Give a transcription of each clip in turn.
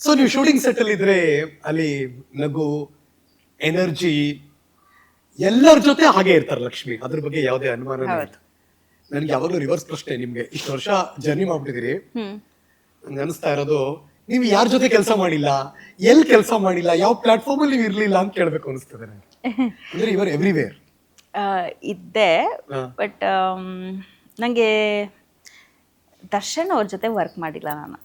So ನೀವು shooting set ಅಲ್ಲಿ ಇದ್ರೆ ಅಲ್ಲಿ ನಗು ಎನರ್ಜಿ ಎಲ್ಲರ ಜೊತೆ ಹಾಗೆ ಇರ್ತಾರೆ ಲಕ್ಷ್ಮಿ. ಅದ್ರ ಬಗ್ಗೆ ಯಾವುದೇ ಅನುಮಾನ ನನ್ಗೆ ನನಗೆ ಯಾವಾಗಲೂ ರಿವರ್ಸ್ ಪ್ರಶ್ನೆ. ನಿಮ್ಗೆ ಇಷ್ಟು ವರ್ಷ ಜರ್ನಿ ಮಾಡ್ಬಿಟ್ಟಿದ್ದೀರಿ ಹ್ಮ್. ನಂಗೆ ಅನಿಸ್ತಾ ಇರೋದು ನೀವು ಯಾರ ಜೊತೆ ಕೆಲಸ ಮಾಡಿಲ್ಲ ಎಲ್ಲಿ ಕೆಲಸ ಮಾಡಿಲ್ಲ ಯಾವ ಪ್ಲಾಟ್ಫಾರ್ಮ್ ಅಲ್ಲಿ ನೀವು ಇರ್ಲಿಲ್ಲ ಅಂತ ಕೇಳಬೇಕು ಅನಿಸ್ತದೆ ನನಗೆ. ಅಂದ್ರೆ ಇವರ್ ಎವ್ರಿವೇರ್ ಇದ್ದೆ. ಬಟ್ ನನಗೆ ದರ್ಶನ್ ಅವ್ರ ಜೊತೆ ವರ್ಕ್ ಮಾಡಿಲ್ಲ ನಾನು.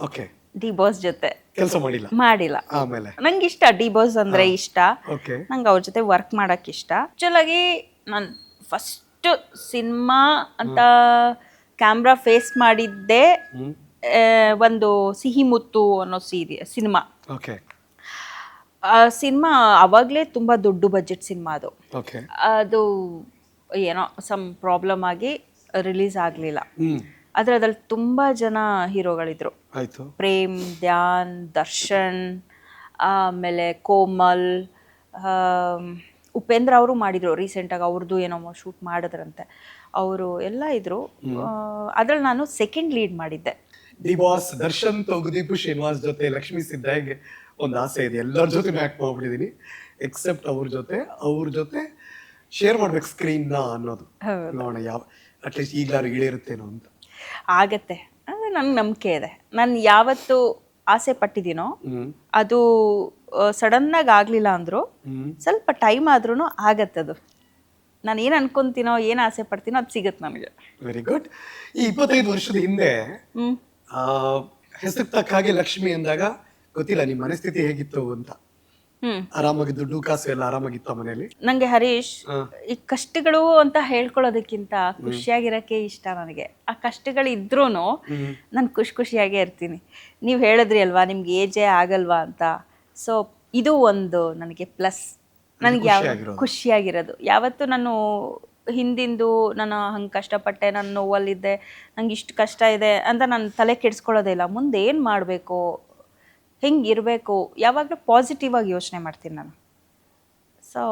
ಓಕೆ ಡಿ ಬಾಸ್ ಜೊತೆ. ಕೆಲಸ ಮಾಡಿಲ್ಲ. ಮಾಡಿಲ್ಲ. ಆಮೇಲೆ? ನಂಗೆ ಇಷ್ಟ ಡಿ ಬಾಸ್ ಅಂದ್ರೆ ಇಷ್ಟ. ಓಕೆ ನಂಗೆ ಅವ್ರ ಜೊತೆ ವರ್ಕ್ ಮಾಡಕ್ ಇಷ್ಟ. ಆಕ್ಚುಲಾಗಿ ನಾನು ಫಸ್ಟ್ ಸಿನಿಮಾ ಅಂತ ಕ್ಯಾಮ್ರಾ ಫೇಸ್ ಮಾಡಿದ್ದೆ. ಒಂದು ಸಿಹಿ ಮುತ್ತು ಅನ್ನೋ ಸೀರಿ ಸಿನಿಮಾ. ಓಕೆ. ಆ ಸಿನಿಮಾ ಅವಾಗಲೇ ತುಂಬ ದೊಡ್ಡ ಬಜೆಟ್ ಸಿನಿಮಾ ಅದು. ಓಕೆ. ಅದು ಏನೋ ಸಮ್ ಪ್ರಾಬ್ಲಮ್ ಆಗಿ ರಿಲೀಸ್ ಆಗಲಿಲ್ಲ. ಆದರೆ ಅದ್ರಲ್ಲಿ ತುಂಬ ಜನ ಹೀರೋಗಳಿದ್ರು. ಆಯ್ತು. ಪ್ರೇಮ್ ಧ್ಯಾನ್ ದರ್ಶನ್ ಆಮೇಲೆ ಕೋಮಲ್ ಉಪೇಂದ್ರ ಅವರು ಮಾಡಿದ್ರು ರೀಸೆಂಟಾಗಿ ಅವ್ರದ್ದು ಏನೋ ಶೂಟ್ ಮಾಡಿದ್ರಂತೆ. ಅವರು ಎಲ್ಲ ಇದ್ರು. ಅದ್ರಲ್ಲಿ ನಾನು ಸೆಕೆಂಡ್ ಲೀಡ್ ಮಾಡಿದ್ದೆ. ಡಿ ಬಾಸ್ ದರ್ಶನ್ ತೊಗದೀಪ್ ಶ್ರೀನಿವಾಸ್ ಜೊತೆ ಲಕ್ಷ್ಮಿ ಸಿದ್ದಾಗೆ ಒಂದು ಆಸೆ ಇದೆ. ಎಲ್ಲರ ಜೊತೆ ಆ್ಯಕ್ಟ್ ಮಾಡ್ಬಿಟ್ಟಿದೀನಿ ಎಕ್ಸೆಪ್ಟ್ ಅವ್ರ ಜೊತೆ. ಅವ್ರ ಜೊತೆ ಶೇರ್ ಮಾಡ್ಬೇಕು ಸ್ಕ್ರೀನ್ ಅನ್ನೋದು. ನೋಡೋಣ ಯಾವ ಅಟ್ಲೀಸ್ಟ್ ಈಗಲಾರು ಇಳಿರುತ್ತೇನೋ ಅಂತ. ಆಗತ್ತೆ. ಅಂದ್ರೆ ನನಗೆ ನಂಬಿಕೆ ಇದೆ. ನಾನು ಯಾವತ್ತು ಆಸೆ ಪಟ್ಟಿದ್ದೀನೋ ಅದು ಸಡನ್ನಾಗಿ ಆಗಲಿಲ್ಲ ಆಗ್ಲಿಲ್ಲ ಅಂದ್ರು ಸ್ವಲ್ಪ ಟೈಮ್ ಆದ್ರೂ ಆಗತ್ತೆ ಅದು. ನಾನು ಏನು ಅನ್ಕೊಂತೀನೋ ಏನು ಆಸೆ ಪಡ್ತೀನೋ ಅದು ಸಿಗುತ್ತೆ ನನಗೆ. ವೆರಿ ಗುಡ್ ಈ ಇಪ್ಪತ್ತೈದು ವರ್ಷದ ಹಿಂದೆ ಹೆಸರು ತಕ್ಕ ಹಾಗೆ ಲಕ್ಷ್ಮಿ ಅಂದಾಗ ಗೊತ್ತಿಲ್ಲ ನಿಮ್ಮ ಮನಸ್ಥಿತಿ ಹೇಗಿತ್ತು ಅಂತ. ಹ್ಮ್. ಆರಾಮಾಗಿ ದುಡ್ಡು ಕಾಸು ಎಲ್ಲ ಆರಾಮಾಗಿತ್ತ ಮನೆಯಲ್ಲಿ ನಂಗೆ ಹರೀಶ್ ಹಾ. ಈ ಕಷ್ಟಗಳು ಅಂತ ಹೇಳ್ಕೊಳ್ಳೋದಕ್ಕಿಂತ ಖುಷಿಯಾಗಿರಕ್ಕೆ ಇಷ್ಟ ನನಗೆ. ಆ ಕಷ್ಟಗಳು ಇದ್ರೂ ನಾನು ಖುಷಿ ಖುಷಿಯಾಗೇ ಇರ್ತೀನಿ. ನೀವು ಹೇಳಿದ್ರಿ ಅಲ್ವಾ ನಿಮ್ಗೆ ಏಜೆ ಆಗಲ್ವಾ ಅಂತ. ಸೊ ಇದು ಒಂದು ನನಗೆ ಪ್ಲಸ್ ನನಗೆ ಯಾವ ಖುಷಿಯಾಗಿರೋದು. ಖುಷಿಯಾಗಿರೋದು. ಯಾವತ್ತು ನಾನು ಹಿಂದಿಂದು ನಾನು ಹಂಗೆ ಕಷ್ಟಪಟ್ಟೆ, ನಾನು ನೋವಲ್ಲಿದ್ದೆ, ನಂಗೆ ಇಷ್ಟು ಕಷ್ಟ ಇದೆ ಅಂತ ನಾನು ತಲೆ ಕೆಡಿಸ್ಕೊಳ್ಳೋದೇ ಇಲ್ಲ. ಮುಂದೆ ಏನು ಮಾಡಬೇಕು? ಹೆಂಗೆ ಇರಬೇಕು? ಯಾವಾಗಲೂ ಪಾಸಿಟಿವ್ ಆಗಿ ಯೋಚನೆ ಮಾಡ್ತೀನಿ ನಾನು. ಸೊ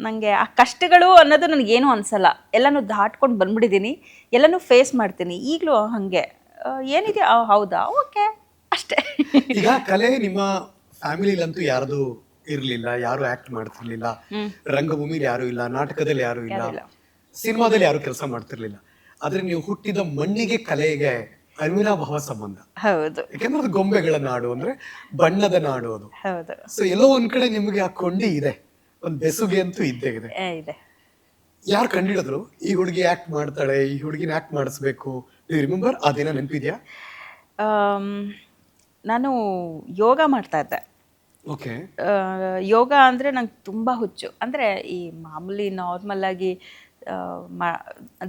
ನನಗೆ ಆ ಕಷ್ಟಗಳು ಅನ್ನೋದು ನನಗೇನು ಅನಿಸಲ್ಲ. ಎಲ್ಲನೂ ದಾಟ್ಕೊಂಡು ಬಂದ್ಬಿಟ್ಟಿದ್ದೀನಿ ಎಲ್ಲನೂ ಫೇಸ್ ಮಾಡ್ತೀನಿ. ಈಗಲೂ ಹಾಗೆ. ಏನಿದೆಯಾ? ಏನಿದೆ ಹೌದಾ? ಓಕೆ ಅಷ್ಟೇ. ಈಗ ಕಲೆ ನಿಮ್ಮ ಫ್ಯಾಮಿಲಿಲಂತೂ ಯಾರ್ದು ಇರ್ಲಿಲ್ಲ ಯಾರು ಆಕ್ಟ್ ಮಾಡ್ತಿರ್ಲಿಲ್ಲ ರಂಗಭೂಮಿಲಿ ಯಾರು ಇಲ್ಲ ನಾಟಕದಲ್ಲಿ ಯಾರು ಇಲ್ಲ ಸಿನಿಮಾದಲ್ಲಿ ಯಾರು ಕೆಲಸ ಮಾಡ್ತಿರ್ಲಿಲ್ಲ. ಆದ್ರೆ ನೀವು ಹುಟ್ಟಿದ ಮಣ್ಣಿಗೆ ಕಲೆಗೆ ಅವಿನಾಭಾವ ಸಂಬಂಧ. ಹೌದು. ಯಾಕಂದ್ರೆ ಅದು ಗೊಂಬೆಗಳ ನಾಡು ಅಂದ್ರೆ ಬಣ್ಣದ ನಾಡು ಅದು. ಹೌದು. ಸೊ ಎಲ್ಲೋ ಒಂದ್ ಕಡೆ ನಿಮಗೆ ಆ ಕೊಂಡಿ ಇದೆ. ಒಂದ್ ಬೆಸುಗೆ ಅಂತೂ ಇದ್ದೇ ಇದೆ. ಯಾರು ಕಂಡಿಡಿದ್ರು? ಈ ಹುಡುಗಿ ಆಕ್ಟ್ ಮಾಡ್ತಾಳೆ ಈ ಹುಡುಗಿನ ಆಕ್ಟ್ ಮಾಡಿಸ್ಬೇಕು. ನೀವು ರಿಮೆಂಬರ್ ಅದೇನ ನೆನಪಿದ್ಯಾ? ಆಮ್, ನಾನು ಯೋಗ ಮಾಡ್ತಾ ಇದ್ದೆ. ಓಕೆ. ಯೋಗ ಅಂದರೆ ನಂಗೆ ತುಂಬ ಹುಚ್ಚು. ಅಂದರೆ ಈ ಮಾಮೂಲಿ ನಾರ್ಮಲ್ ಆಗಿ ಮಾ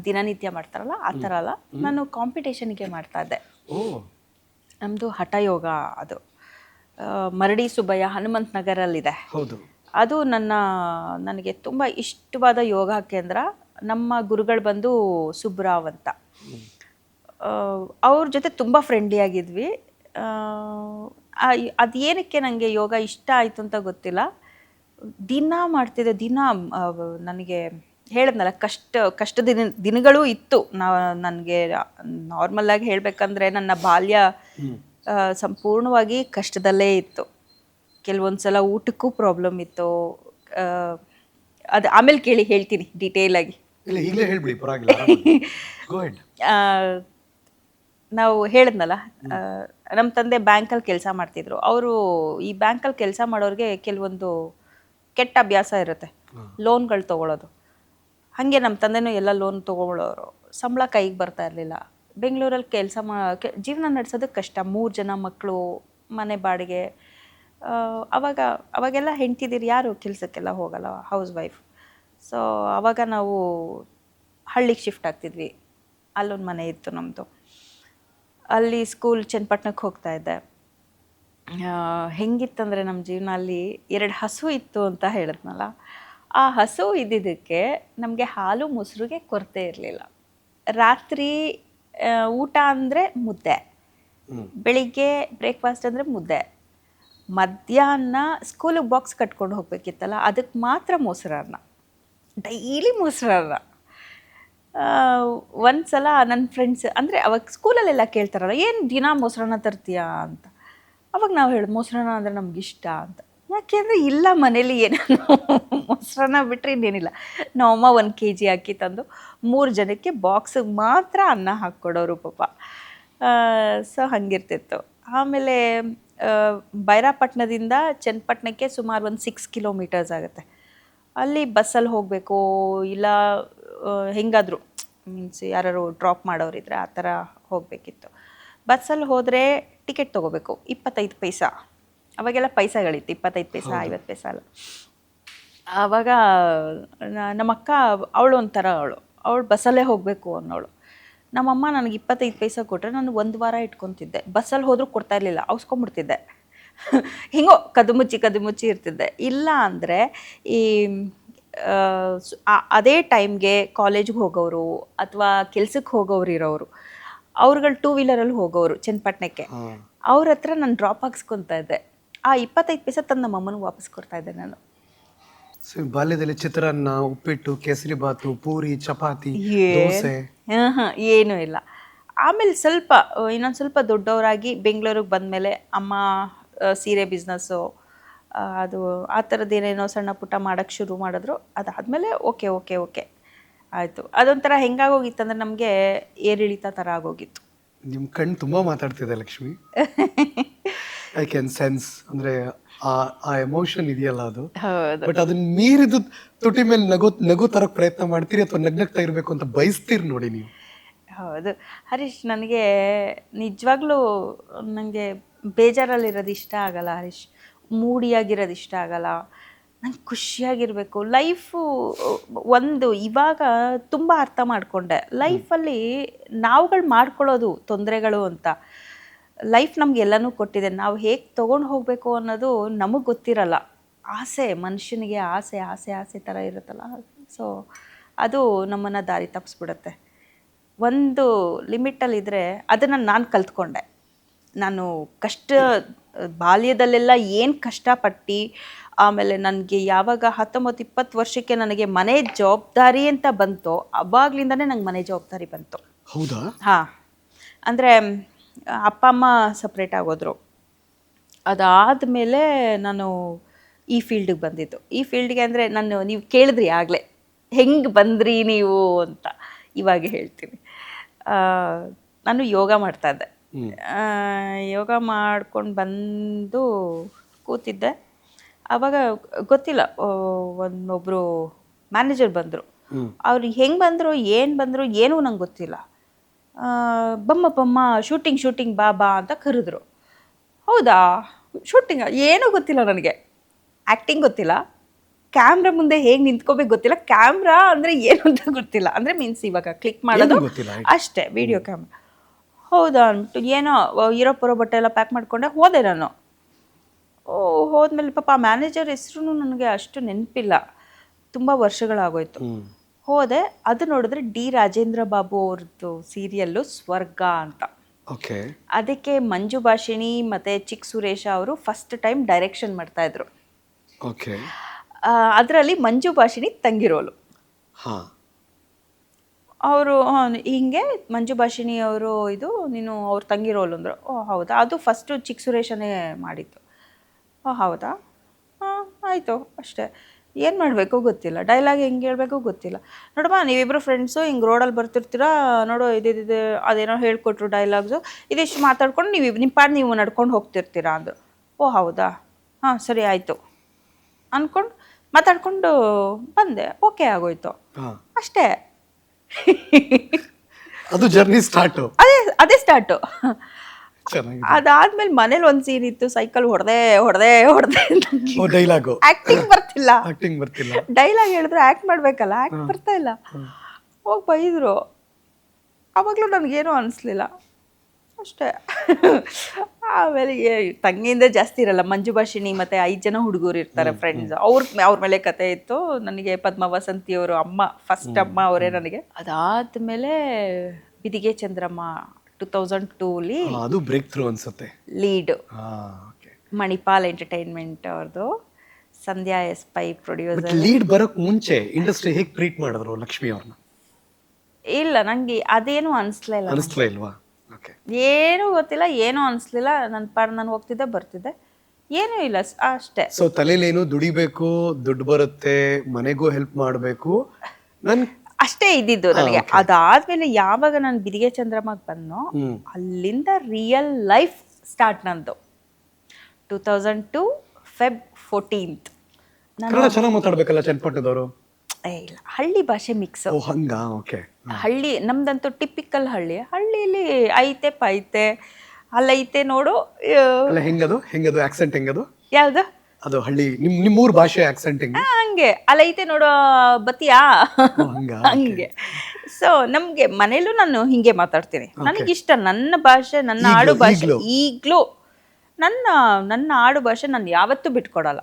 ದಿನನಿತ್ಯ ಮಾಡ್ತಾರಲ್ಲ ಆ ಥರ ಅಲ್ಲ. ನಾನು ಕಾಂಪಿಟೇಷನ್ಗೆ ಮಾಡ್ತಾ ಇದ್ದೆ. ನಮ್ಮದು ಹಠ ಯೋಗ ಅದು. ಮರಡಿ ಸುಬ್ಬಯ್ಯ ಹನುಮಂತ ನಗರಲ್ಲಿದೆ. ಹೌದು. ಅದು ನನ್ನ ನನಗೆ ತುಂಬ ಇಷ್ಟವಾದ ಯೋಗ ಕೇಂದ್ರ. ನಮ್ಮ ಗುರುಗಳು ಬಂದು ಸುಬ್ರಾವ್ ಅಂತ. ಅವ್ರ ಜೊತೆ ತುಂಬ ಫ್ರೆಂಡ್ಲಿ ಆಗಿದ್ವಿ. ಅದು ಏನಕ್ಕೆ ನನಗೆ ಯೋಗ ಇಷ್ಟ ಆಯಿತು ಅಂತ ಗೊತ್ತಿಲ್ಲ. ದಿನ ಮಾಡ್ತಿದ್ದೆ ದಿನ ನನಗೆ ಹೇಳಿದ್ನಲ್ಲ ಕಷ್ಟ ಕಷ್ಟ ದಿನ ದಿನಗಳೂ ಇತ್ತು. ನಾ ನನಗೆ ನಾರ್ಮಲ್ ಆಗಿ ಹೇಳಬೇಕಂದ್ರೆ ನನ್ನ ಬಾಲ್ಯ ಸಂಪೂರ್ಣವಾಗಿ ಕಷ್ಟದಲ್ಲೇ ಇತ್ತು. ಕೆಲವೊಂದು ಸಲ ಊಟಕ್ಕೂ ಪ್ರಾಬ್ಲಮ್ ಇತ್ತು. ಅದು ಆಮೇಲೆ ಕೇಳಿ ಹೇಳ್ತೀನಿ ಡೀಟೇಲ್ ನಾವು ಹೇಳಿದ್ನಲ್ಲ ನಮ್ಮ ತಂದೆ ಬ್ಯಾಂಕಲ್ಲಿ ಕೆಲಸ ಮಾಡ್ತಿದ್ರು. ಅವರು ಈ ಬ್ಯಾಂಕಲ್ಲಿ ಕೆಲಸ ಮಾಡೋರಿಗೆ ಕೆಲವೊಂದು ಕೆಟ್ಟ ಅಭ್ಯಾಸ ಇರುತ್ತೆ ಲೋನ್ಗಳು ತೊಗೊಳೋದು. ಹಾಗೆ ನಮ್ಮ ತಂದೆನೂ ಎಲ್ಲ ಲೋನ್ ತೊಗೊಳ್ಳೋರು ಸಂಬಳ ಕೈಗೆ ಬರ್ತಾ ಇರಲಿಲ್ಲ. ಬೆಂಗಳೂರಲ್ಲಿ ಕೆಲಸ ಮಾ ಜೀವನ ನಡೆಸೋದಕ್ಕೆ ಕಷ್ಟ. ಮೂರು ಜನ ಮಕ್ಕಳು ಮನೆ ಬಾಡಿಗೆ ಅವಾಗ ಅವಾಗೆಲ್ಲ ಹೆಂಡ್ತಿದ್ದೀರಿ ಯಾರು ಕೆಲಸಕ್ಕೆಲ್ಲ ಹೋಗಲ್ಲ ಹೌಸ್ ವೈಫ್. ಸೊ ಅವಾಗ ನಾವು ಹಳ್ಳಿಗೆ ಶಿಫ್ಟ್ ಆಗ್ತಿದ್ವಿ. ಅಲ್ಲೊಂದು ಮನೆ ಇತ್ತು ನಮ್ಮದು ಅಲ್ಲಿ ಸ್ಕೂಲ್ ಚನ್ನಪಟ್ಟಣಕ್ಕೆ ಹೋಗ್ತಾ ಇದ್ದೆ. ಹೆಂಗಿತ್ತಂದರೆ ನಮ್ಮ ಜೀವನ ಅಲ್ಲಿ ಎರಡು ಹಸು ಇತ್ತು ಅಂತ ಹೇಳಿದ್ನಲ್ಲ ಆ ಹಸು ಇದ್ದಿದ್ದಕ್ಕೆ ನಮಗೆ ಹಾಲು ಮೊಸರಿಗೆ ಕೊರತೆ ಇರಲಿಲ್ಲ. ರಾತ್ರಿ ಊಟ ಅಂದರೆ ಮುದ್ದೆ ಬೆಳಿಗ್ಗೆ ಬ್ರೇಕ್ಫಾಸ್ಟ್ ಅಂದರೆ ಮುದ್ದೆ ಮಧ್ಯಾಹ್ನ ಸ್ಕೂಲಿಗೆ ಬಾಕ್ಸ್ ಕಟ್ಕೊಂಡು ಹೋಗ್ಬೇಕಿತ್ತಲ್ಲ ಅದಕ್ಕೆ ಮಾತ್ರ ಮೊಸರನ್ನ ಡೈಲಿ ಮೊಸರನ್ನ. ಒಂದು ಸಲ ನನ್ನ ಫ್ರೆಂಡ್ಸ್ ಅಂದರೆ ಅವಾಗ ಸ್ಕೂಲಲ್ಲೆಲ್ಲ ಕೇಳ್ತಾರಲ್ಲ, ಏನು ದಿನ ಮೊಸರನ್ನ ತರ್ತೀಯಾ? ಅಂತ. ಅವಾಗ ನಾವು ಹೇಳಿ ಮೊಸರನ್ನ ಅಂದರೆ ನಮ್ಗೆ ಇಷ್ಟ ಅಂತ. ಯಾಕೆಂದರೆ ಇಲ್ಲ ಮನೇಲಿ ಏನೇನು ಮೊಸರನ್ನ ಬಿಟ್ಟರೆ ಇನ್ನೇನಿಲ್ಲ. ನಮ್ಮಮ್ಮ ಒಂದು ಕೆ ಜಿ ಹಾಕಿ ತಂದು ಮೂರು ಜನಕ್ಕೆ ಬಾಕ್ಸಿಗೆ ಮಾತ್ರ ಅನ್ನ ಹಾಕ್ಕೊಡೋರು ಪಾಪ. ಸೊ ಹಾಗಿರ್ತಿತ್ತು. ಆಮೇಲೆ ಬೈರಾಪಟ್ಟಣದಿಂದ ಚನ್ನಪಟ್ಟಣಕ್ಕೆ ಸುಮಾರು ಒಂದು ಸಿಕ್ಸ್ ಕಿಲೋಮೀಟರ್ಸ್ ಆಗುತ್ತೆ. ಅಲ್ಲಿ ಬಸ್ಸಲ್ಲಿ ಹೋಗಬೇಕು, ಇಲ್ಲ ಹೆಂಗಾದ್ರು. ಮೀನ್ಸ್ ಯಾರು ಡ್ರಾಪ್ ಮಾಡೋರಿದ್ರೆ ಆ ಥರ ಹೋಗಬೇಕಿತ್ತು. ಬಸ್ಸಲ್ಲಿ ಹೋದರೆ ಟಿಕೆಟ್ ತೊಗೋಬೇಕು ಇಪ್ಪತ್ತೈದು ಪೈಸಾ. ಅವಾಗೆಲ್ಲ ಪೈಸೆಗಳಿತ್ತು ಇಪ್ಪತ್ತೈದು ಪೈಸಾ ಐವತ್ತು ಪೈಸ ಅಲ್ಲ ಆವಾಗ ನಮ್ಮ ಅಕ್ಕ ಅವಳು ಒಂಥರ ಅವಳು. ಅವಳು ಬಸ್ಸಲ್ಲೇ ಹೋಗಬೇಕು ಅನ್ನೋಳು. ನಮ್ಮಮ್ಮ ನನಗೆ ಇಪ್ಪತ್ತೈದು ಪೈಸೆ ಕೊಟ್ಟರೆ ನಾನು ಒಂದು ವಾರ ಇಟ್ಕೊತಿದ್ದೆ. ಬಸ್ಸಲ್ಲಿ ಹೋದರೂ ಕೊಡ್ತಾ ಇರಲಿಲ್ಲ ಅವಸ್ಕೊಂಬಿಡ್ತಿದ್ದೆ ಹಿಂಗೋ ಕದು ಮುಚ್ಚಿ ಕದು ಮುಚ್ಚಿ ಇರ್ತಿದ್ದೆ. ಇಲ್ಲ ಅಂದರೆ ಈ ಅದೇ ಟೈಮ್ಗೆ ಕಾಲೇಜ್ಗೆ ಹೋಗೋರು ಅಥವಾ ಕೆಲ್ಸಕ್ಕೆ ಹೋಗೋರು ಇರೋರು ಅವ್ರುಗಳು ಟೂ ವೀಲರಲ್ಲಿ ಹೋಗೋರು ಚನ್ನಪಟ್ಟಣಕ್ಕೆ ಅವ್ರ ಹತ್ರ ನಾನು ಡ್ರಾಪ್ ಹಾಕ್ಸ್ಕೊತಾ ಇದ್ದೆ. ಆ ಇಪ್ಪತ್ತೈದು ಪೈಸೆ ತಂದು ನಮ್ಮ ಅಮ್ಮನಿಗೆ ವಾಪಸ್ ಕೊಡ್ತಾ ಇದ್ದೆ ನಾನು. ಬಾಲ್ಯದಲ್ಲಿ ಚಿತ್ರಾನ್ನ ಉಪ್ಪಿಟ್ಟು ಕೇಸರಿ ಬಾತು ಪೂರಿ ಚಪಾತಿ ಏನ್- ದೋಸೆ. ಏನೂ ಇಲ್ಲ. ಆಮೇಲೆ ಸ್ವಲ್ಪ ಇನ್ನೊಂದು ಸ್ವಲ್ಪ ದೊಡ್ಡವರಾಗಿ ಬೆಂಗಳೂರಿಗೆ ಬಂದಮೇಲೆ ಅಮ್ಮ ಸೀರೆ ಬಿಸ್ನೆಸ್ಸು ಅದು ಆ ಥರದ್ದು ಏನೇನೋ ಸಣ್ಣ ಪುಟ್ಟ ಮಾಡೋಕ್ಕೆ ಶುರು ಮಾಡಿದ್ರು. ಅದಾದಮೇಲೆ ಓಕೆ ಓಕೆ ಓಕೆ. ಆಯಿತು. ಅದೊಂಥರ ಹೆಂಗಾಗೋಗಿತ್ತಂದ್ರೆ ನಮಗೆ ಏರಿಳಿತ ಥರ ಆಗೋಗಿತ್ತು. ನಿಮ್ಮ ಕಣ್ಣು ತುಂಬ ಮಾತಾಡ್ತಿದೆ ಲಕ್ಷ್ಮಿ. ಐ ಕ್ಯಾನ್ ಸೆನ್ಸ್ ಅಂದರೆ ಆ ಆ ಎಮೋಷನ್ ಇದೆಯಲ್ಲ ಅದು. ಬಟ್ ಅದನ್ನ ಮೀರಿದು ತುಟಿ ಮೇಲೆ ನಗು ನಗು ತರಕ್ ಪ್ರಯತ್ನ ಮಾಡ್ತೀರಿ ಅಥವಾ ನಗ್ನಗ್ತಾ ಇರಬೇಕು ಅಂತ ಬಯಸ್ತೀರಿ ನೋಡಿ ನೀವು? ಹೌದು. ಹರೀಶ್ ನನಗೆ ನಿಜವಾಗ್ಲೂ ನನಗೆ ಬೇಜಾರಲ್ಲಿರೋದು ಇಷ್ಟ ಆಗಲ್ಲ ಹರೀಶ್. ಮೂಡಿಯಾಗಿರೋದು ಇಷ್ಟ ಆಗಲ್ಲ. ನಂಗೆ ಖುಷಿಯಾಗಿರಬೇಕು. ಲೈಫು ಒಂದು ಇವಾಗ ತುಂಬ ಅರ್ಥ ಮಾಡಿಕೊಂಡೆ. ಲೈಫಲ್ಲಿ ನಾವುಗಳು ಮಾಡ್ಕೊಳ್ಳೋದು ತೊಂದರೆಗಳು ಅಂತ. ಲೈಫ್ ನಮ್ಗೆ ಎಲ್ಲನೂ ಕೊಟ್ಟಿದೆ. ನಾವು ಹೇಗೆ ತೊಗೊಂಡು ಹೋಗಬೇಕು ಅನ್ನೋದು ನಮಗೆ ಗೊತ್ತಿರಲ್ಲ. ಆಸೆ ಮನುಷ್ಯನಿಗೆ ಆಸೆ ಆಸೆ ಆಸೆ ಥರ ಇರುತ್ತಲ್ಲ. ಸೊ ಅದು ನಮ್ಮನ್ನು ದಾರಿ ತಪ್ಪಿಸ್ಬಿಡುತ್ತೆ ಒಂದು ಲಿಮಿಟಲ್ಲಿದ್ದರೆ ಅದನ್ನು ನಾನು ಕಲ್ತ್ಕೊಂಡೆ. ನಾನು ಕಷ್ಟ ಬಾಲ್ಯದಲ್ಲೆಲ್ಲ ಏನು ಕಷ್ಟಪಟ್ಟು ಆಮೇಲೆ ನನಗೆ ಯಾವಾಗ ಹತ್ತೊಂಬತ್ತು ಇಪ್ಪತ್ತು ವರ್ಷಕ್ಕೆ ನನಗೆ ಮನೆ ಜವಾಬ್ದಾರಿ ಅಂತ ಬಂತೋ ಅವಾಗ್ಲಿಂದನೇ ನಂಗೆ ಮನೆ ಜವಾಬ್ದಾರಿ ಬಂತು. ಹೌದಾ? ಹಾಂ. ಅಂದರೆ ಅಪ್ಪ ಅಮ್ಮ ಸಪ್ರೇಟ್ ಆಗೋದ್ರು. ಅದಾದಮೇಲೆ ನಾನು ಈ ಫೀಲ್ಡಿಗೆ ಬಂದಿದ್ದು. ಈ ಫೀಲ್ಡ್ಗೆ ಅಂದರೆ ನಾನು ನೀವು ಕೇಳಿದ್ರಿ ಆಗಲೇ. ಹೆಂಗೆ ಬಂದ್ರಿ ನೀವು ಅಂತ ಇವಾಗ ಹೇಳ್ತೀನಿ. ನಾನು ಯೋಗ ಮಾಡ್ತಾ ಇದ್ದೆ. ಯೋಗ ಮಾಡ್ಕೊಂಡು ಬಂದು ಕೂತಿದ್ದೆ. ಅವಾಗ ಗೊತ್ತಿಲ್ಲ ಒಂದೊಬ್ಬರು ಮ್ಯಾನೇಜರ್ ಬಂದರು. ಅವ್ರು ಹೆಂಗೆ ಬಂದರು ಏನು ಬಂದರು ಏನೂ ನಂಗೆ ಗೊತ್ತಿಲ್ಲ. ಬಮ್ಮ ಬಮ್ಮ ಶೂಟಿಂಗ್ ಶೂಟಿಂಗ್ ಬಾ ಬಾ ಅಂತ ಕರೆದ್ರು. ಹೌದಾ? ಶೂಟಿಂಗ್ ಏನೂ ಗೊತ್ತಿಲ್ಲ ನನಗೆ. ಆ್ಯಕ್ಟಿಂಗ್ ಗೊತ್ತಿಲ್ಲ. ಕ್ಯಾಮ್ರಾ ಮುಂದೆ ಹೇಗೆ ನಿಂತ್ಕೋಬೇಕು ಗೊತ್ತಿಲ್ಲ. ಕ್ಯಾಮ್ರಾ ಅಂದರೆ ಏನು ಅಂತ ಗೊತ್ತಿಲ್ಲ. ಅಂದರೆ ಮೀನ್ಸ್ ಇವಾಗ ಕ್ಲಿಕ್ ಮಾಡೋದು ಅಷ್ಟೇ ವಿಡಿಯೋ ಕ್ಯಾಮ್ರಾ ಹೌದಾ ಅಂದ್ಬಿಟ್ಟು ಏನೋ ಇರೋ ಪರೋ ಬಟ್ಟೆ ಎಲ್ಲ ಪ್ಯಾಕ್ ಮಾಡಿಕೊಂಡೆ ಹೋದೆ ನಾನು. ಓ ಹೋದ್ಮೇಲೆ ಪಾಪ ಮ್ಯಾನೇಜರ್ ಹೆಸರು ನನಗೆ ಅಷ್ಟು ನೆನಪಿಲ್ಲ. ತುಂಬ ವರ್ಷಗಳಾಗೋಯ್ತು. ಹೋದೆ ಅದು ನೋಡಿದ್ರೆ ಡಿ ರಾಜೇಂದ್ರ ಬಾಬು ಅವ್ರದ್ದು ಸೀರಿಯಲ್ಲು ಸ್ವರ್ಗ ಅಂತ. ಓಕೆ. ಅದಕ್ಕೆ ಮಂಜು ಭಾಷಿಣಿ ಮತ್ತು ಚಿಕ್ ಸುರೇಶ ಅವರು ಫಸ್ಟ್ ಟೈಮ್ ಡೈರೆಕ್ಷನ್ ಮಾಡ್ತಾಯಿದ್ರು ಓಕೆ. ಅದರಲ್ಲಿ ಮಂಜು ಭಾಷಿಣಿ ತಂಗಿರೋಲು. ಹಾ. ಅವರು ಹಿಂಗೆ ಮಂಜು ಭಾಷಿಣಿ ಅವರು ಇದು ನೀನು ಅವ್ರ ತಂಗಿ ರೋಲ್ ಅಂದರು. ಓ ಹೌದಾ? ಅದು ಫಸ್ಟು ಚಿಕ್ಕ ಸುರೇಶನೇ ಮಾಡಿದ್ದು. ಓ ಹೌದಾ? ಹಾಂ ಆಯಿತು ಅಷ್ಟೇ. ಏನು ಮಾಡಬೇಕು ಗೊತ್ತಿಲ್ಲ. ಡೈಲಾಗ್ ಹೆಂಗೆ ಹೇಳಬೇಕು ಗೊತ್ತಿಲ್ಲ. ನೋಡಮ್ಮ ನೀವಿಬ್ಬರು ಫ್ರೆಂಡ್ಸು ಹಿಂಗೆ ರೋಡಲ್ಲಿ ಬರ್ತಿರ್ತೀರಾ? ನೋಡು ಇದಿದ್ದು ಅದೇನೋ ಹೇಳ್ಕೊಟ್ರು ಡೈಲಾಗ್ಸು ಇದಿಷ್ಟು ಮಾತಾಡ್ಕೊಂಡು ನೀವು ನಿಮ್ಮ ಪಾಡ್ ನೀವು ನಡ್ಕೊಂಡು ಹೋಗ್ತಿರ್ತೀರಾ ಅಂದರು. ಓ ಹೌದಾ? ಹಾಂ ಸರಿ ಆಯಿತು. ಅಂದ್ಕೊಂಡು ಮಾತಾಡ್ಕೊಂಡು ಬಂದೆ. ಓಕೆ ಆಗೋಯ್ತು. ಅಷ್ಟೇ. ಅದು ಜರ್ನಿ ಸ್ಟಾರ್ಟ್ ಅದೇ ಅದೇ ಸ್ಟಾರ್ಟು ಅದಾದ್ಮೇಲೆ ಮನೇಲಿ ಒಂದು ಸೀನ್ ಇತ್ತು ಸೈಕಲ್ ಹೊಡೆದೆ ಹೊಡೆದೆ ಹೊಡೆದೆ. ಡೈಲಾಗು ಆಕ್ಟಿಂಗ್ ಬರ್ತಿಲ್ಲ. ಆಕ್ಟಿಂಗ್ ಬರ್ತಿಲ್ಲ. ಡೈಲಾಗ್ ಹೇಳಿದ್ರೆ ಆಕ್ಟ್ ಮಾಡ್ಬೇಕಲ್ಲ ಆಕ್ಟ್ ಬರ್ತಾ ಇಲ್ಲ. ಹೋಗಿ ಬೈದ್ರು. ಅವಾಗಲೂ ನನಗೇನು ಅನಿಸ್ಲಿಲ್ಲ. ಅಷ್ಟೇ. ಆಮೇಲೆ ಏ- ತಂಗಿಯಿಂದ ಜಾಸ್ತಿ ಇರಲ್ಲ. ಮಂಜು ಭಾಷಿಣಿ ಮತ್ತೆ ಐದು ಜನ ಹುಡುಗರು ಇರ್ತಾರೆ ಫ್ರೆಂಡ್ಸ್ ಅವ್ರ ಅವ್ರ ಮೇಲೆ ಕತೆ ಇತ್ತು. ನನಗೆ ಪದ್ಮ ವಸಂತಿ ಅವರು ಅಮ್ಮ ಫಸ್ಟ್ ಅಮ್ಮ ಅವರೇ ನನಗೆ. ಅದಾದ್ಮೇಲೆ ಬಿದಿಗೆ ಚಂದ್ರಮ್ಮ ಟೂ ತೌಸಂಡ್ ಟೂಲಿ ಅದು ಬ್ರೇಕ್ ಥ್ರೂ ಅನ್ಸುತ್ತೆ. ಲೀಡ್ ಹಾ ಓಕೆ ಮಣಿಪಾಲ್ ಎಂಟರ್ಟೈನ್ಮೆಂಟ್ ಅವ್ರದ್ದು Sandhya S Pai producer lead ಬರೋಕ್ ಮುಂಚೆ ಇಂಡಸ್ಟ್ರಿ ಹೇಗೆ ಟ್ರೀಟ್ ಮಾಡಿದ್ರು ಲಕ್ಷ್ಮಿ ಅವ್ರನ್ನ ಇಲ್ಲ ನಂಗೆ ಅದೇನು ಅನಿಸ್ಲಿಲ್ಲ ಅನಿಸ್ಲೇ ಇಲ್ವಾ? ಓಕೆ ಏನೂ ಗೊತ್ತಿಲ್ಲ ಏನೂ ಅನಿಸ್ಲಿಲ್ಲ ನನ್ನ ಪಾಡ್ ನಾನು ಹೋಗ್ತಿದ್ದೆ ಬರ್ತಿದ್ದೆ. ಏನೂ ಇಲ್ಲ ಸ್- ಅಷ್ಟೇ. ಸೊ ತಲೆಲೇನು ದುಡಿಬೇಕು ದುಡ್ಡು ಬರುತ್ತೆ ಮನೆಗೂ ಹೆಲ್ಪ್ ಮಾಡಬೇಕು. ನನ್ ಅಷ್ಟೇ ಇದ್ದಿದ್ದು ನನಗೆ. ಅದಾದ್ಮೇಲೆ ಯಾವಾಗ ನಾನು ಬಿದಿಗೆ ಚಂದ್ರಮ್ಮಗೆ ಬಂದ್ನೋ ಹ್ಮ್. ಅಲ್ಲಿಂದ ರಿಯಲ್ ಲೈಫ್ ಸ್ಟಾರ್ಟ್ ನಂದು. Two thousand two Feb fourteenth Kannada ಚೆನ್ನಾಗಿ ಮಾತಾಡ್ಬೇಕಲ್ಲ ಚೆನ್ನಪಟ್ಟದವರು ಇಲ್ಲ. ಹಳ್ಳಿ ಭಾಷೆ ಮಿಕ್ಸ್ ಓ ಹಂಗ? ಓಕೆ ಹಳ್ಳಿ ನಮ್ದಂತೂ ಟಿಪಿಕಲ್ ಹಳ್ಳಿ. ಹಳ್ಳಿಲಿ ಐತೆ ಪೈತೆ. ಅಲ್ಲೈತೆ ನೋಡು ಅಲ್ಲ ಹೆಂಗದು? ಹೆಂಗದು? ಆಕ್ಸೆಂಟ್ ಹೆಂಗದು? ಯಾವ್ದು? ಅದು ಹಳ್ಳಿ ನಿಮ್ ನಿಮ್ಮೂರ್ ಭಾಷೆ ಆಕ್ಸೆಂಟ್ ಹೆಂಗ? ಹಂಗೆ. ಅಲ್ಲೈತೆ ನೋಡು ಬತ್ತಿಯಾ ಹಂಗ. ಹಂಗೆ. ಸೊ ನಮ್ಗೆ ಮನೇಲೂ ನಾನು ಹಿಂಗೆ ಮಾತಾಡ್ತೀನಿ. ನನಗಿಷ್ಟ ನನ್ನ ಭಾಷೆ ನನ್ನ ಆಡು ಭಾಷೆ. ಈಗ್ಲೂ. ನನ್ನ ನನ್ನ ಆಡು ಭಾಷೆ ನಾನು ಯಾವತ್ತೂ ಬಿಟ್ಕೊಡಲ್ಲ.